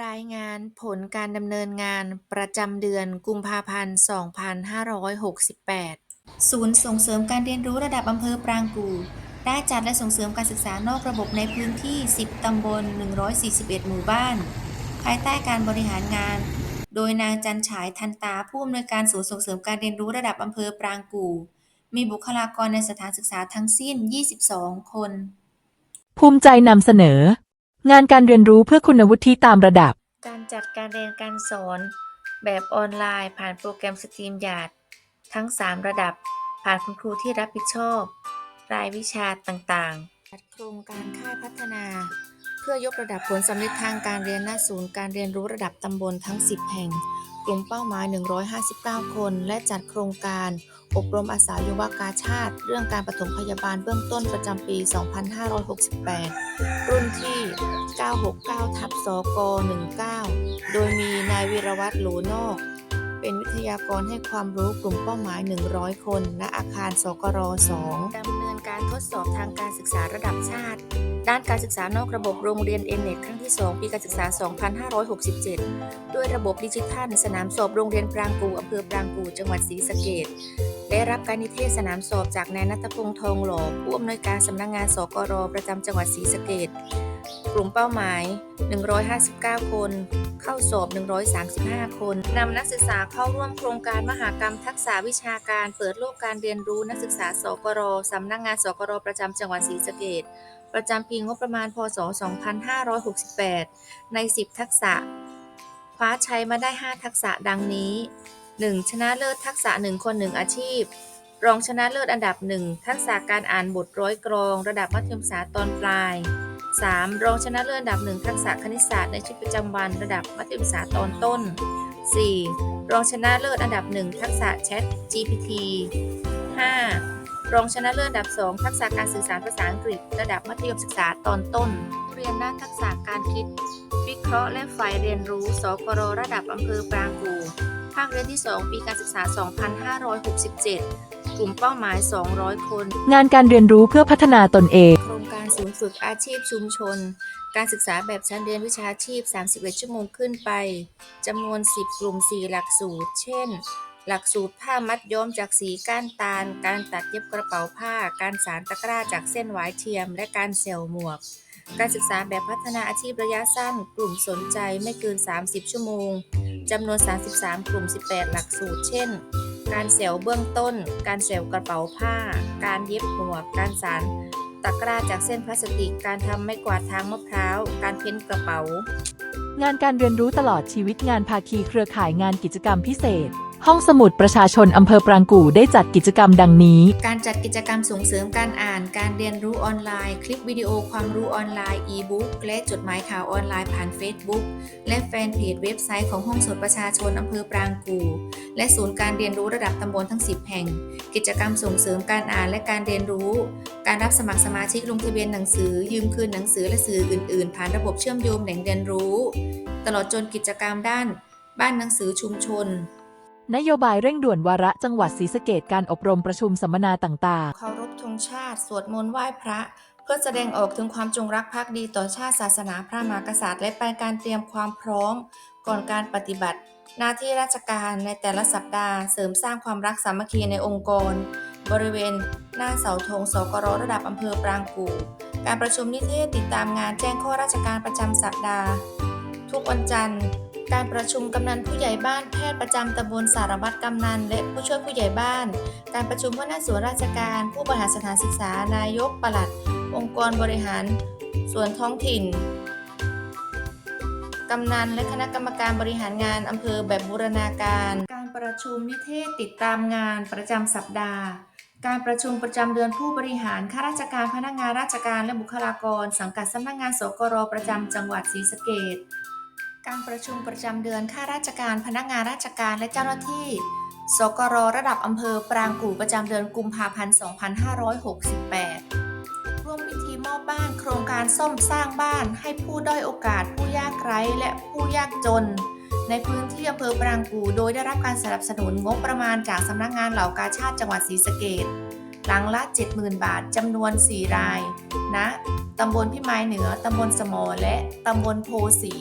รายงานผลการดำเนินงานประจำเดือนกุมภาพันธ์ 2568 ศูนย์ส่งเสริมการเรียนรู้ระดับอำเภอปรางกู่ได้จัดและส่งเสริมการศึกษานอกระบบในพื้นที่ 10 ตำบล 141 หมู่บ้าน ภายใต้การบริหารงาน โดยนางจันฉายทันตาผู้อำนวยการศูนย์ส่งเสริมการเรียนรู้ระดับอำเภอปรางกู่ มีบุคลากรในสถานศึกษาทั้งสิ้น 22 คน ภูมิใจนำเสนอ งานการเรียนรู้เพื่อคุณวุฒิตามระดับ การจัดการเรียนการสอน แบบออนไลน์ผ่านโปรแกรมสตรีมยาดทั้ง 3 ระดับ ผ่านคุณครูที่รับผิดชอบ รายวิชาต่างๆ จัดโครงการค่ายพัฒนา เพื่อยกระดับผลสำเร็จทางการเรียนหน้าศูนย์การเรียนรู้ระดับตำบลทั้ง 10 แห่ง กลุ่มเป้าหมาย 159 คน และจัดโครงการ อบรมอาสายุวกาชาติ เรื่องการปฐมพยาบาลเบื้องต้นประจำปี 2568 รุ่นที่ 969 ทับสก 19 โดยมีนายวีรวัตรหลูนอก เป็นวิทยากรให้ความรู้กลุ่มเป้าหมาย 100 คน ณ อาคารสกร 2ดำเนินการทดสอบทางการศึกษาระดับชาติ ด้านการศึกษานอกระบบโรงเรียนเอเน็ตครั้งที่ 2 ปีการศึกษา 2567 ด้วยระบบดิจิทัล สนามสอบโรงเรียนปรางกูอำเภอปรางกูจังหวัดศรีสะเกษได้รับการนิเทศสนามสอบจากนายนัทพงษ์ทองหล่อผู้อำนวยการสำนักงานสกรประจำจังหวัดศรีสะเกษกลุ่มเป้าหมาย 159 คน เข้าสอบ 135 คน นำนักศึกษาเข้าร่วมโครงการมหากรรมทักษะวิชาการ เปิดโลกการเรียนรู้นักศึกษาสกรสำนักงานสกรประจำจังหวัดศรีสะเกษ ประจำปีงบประมาณ พศ 2568 ใน 10 ทักษะ คว้าใชัยมาได้ 5 ทักษะดังนี้ 1. ชนะเลิศทักษะ 1 คน 1 อาชีพ รองชนะเลิศอันดับ 1 ทักษะการอ่านบทร้อยกรอง ระดับมัธยมศึกษาตอนปลาย 3. รองชนะเลิศอันดับ 1 ทักษะคณิตศาสตร์ในชีวิตประจำวันระดับมัธยมศึกษาตอนต้น 4. รองชนะเลิศอันดับ 1 ทักษะแชท GPT 5. รองชนะเลิศอันดับ 2 ทักษะการสื่อสารภาษาอังกฤษ ระดับมัธยมศึกษาตอนต้น เรียนด้านทักษะการคิด วิเคราะห์และฝ่ายเรียนรู้ สกรระดับอำเภอปรางกูภาคเรียนที่ 2 ปีการศึกษา 2567 กลุ่มเป้าหมาย 200 คน งานการเรียนรู้เพื่อพัฒนาตนเอง โครงการศูนย์ฝึกอาชีพชุมชน การศึกษาแบบชั้นเรียนวิชาชีพ 31 ชั่วโมงขึ้นไป จำนวน 10 กลุ่ม 4 หลักสูตร เช่น หลักสูตรผ้ามัดย้อมจากสีก้านตาล การตัดเย็บกระเป๋าผ้า การสานตะกร้าจากเส้นหวายเทียม และการเซลหมวก การศึกษาแบบพัฒนาอาชีพระยะสั้น กลุ่มสนใจไม่เกิน 30 ชั่วโมง จำนวน 33 กลุ่ม 18 หลักสูตร เช่น การเซลเบื้องต้น การเซลกระเป๋าผ้า การเย็บหมวก การสานตะกร้าจากเส้นพลาสติก การทำไม้กวาดทางมะพร้าว การเพ้นกระเป๋า งานการเรียนรู้ตลอดชีวิตงานภาคีเครือข่ายงานกิจกรรมพิเศษ ห้องสมุดประชาชนอำเภอปรางกู่ได้จัดกิจกรรมดังนี้ การจัดกิจกรรมส่งเสริมการอ่าน การเรียนรู้ออนไลน์ คลิปวิดีโอความรู้ออนไลน์ อีบุ๊กและจดหมายข่าวออนไลน์ผ่าน Facebook และแฟนเพจเว็บไซต์ของห้องสมุดประชาชนอำเภอปรางกู่ และศูนย์การเรียนรู้ระดับตำบลทั้ง 10 แห่ง กิจกรรมส่งเสริมการอ่านและการเรียนรู้ การรับสมัครสมาชิกลงทะเบียนหนังสือ ยืมคืนหนังสือและสื่ออื่น ๆ ผ่านระบบเชื่อมโยงแหล่งเรียนรู้ ตลอดจนกิจกรรมด้าน บ้านหนังสือชุมชน นโยบายเร่งด่วนวาระจังหวัดศรีสะเกดการอบรมประชุมสัมมนาต่างเคารพธงชาติ สวดมนต์ไหว้พระ เพื่อแสดงออกถึงความจงรักภักดีต่อชาติศาสนาพระมหากษัตริย์ และเป็นการเตรียมความพร้อม ก่อนการปฏิบัติ หน้าที่ราชการในแต่ละสัปดาห์ เสริมสร้างความรักสามัคคีในองค์กร บริเวณ หน้าเสาธงสกรระดับอำเภอปรางกู่การประชุมนิเทศติดตามงานแจ้งข้อราชการประจำสัปดาห์ ทุกวันจันทร์ การประชุมกำนันผู้ใหญ่บ้านแพทย์ประจำตำบลสารวัตรกำนันและผู้ช่วยผู้ใหญ่บ้าน การประชุมหัวหน้าส่วนราชการ ผู้บริหารสถานศึกษานายกปลัด องค์กรบริหาร ส่วนท้องถิ่นกำนันและคณะกรรมการบริหารงานอำเภอแบบบูรณาการ การประชุมนิเทศติดตามงานประจำสัปดาห์ การประชุมประจำเดือนผู้บริหารข้าราชการพนักงานราชการและบุคลากร สังกัดสำนักงานสกรประจำจังหวัดศรีสะเกษ การประชุมประจำเดือนข้าราชการพนักงานราชการและเจ้าหน้าที่ สกรระดับอำเภอปรางกู่ประจำเดือนกุมภาพันธ์ 2568 ร่วมพิธีมอบบ้านโครงการซ่อมสร้างบ้านให้ผู้ด้อยโอกาส ผู้ยากไร้และผู้ยากจน ในพื้นที่อำเภอปรางกู่โดยได้รับการสนับสนุนงบประมาณจากสำนักงานเหล่ากาชาติจังหวัดศรีสะเกษหลังละ 70,000 บาทจำนวน 4 รายณตำบลพิมายเหนือ ตำบลสมอและตำบลโพสี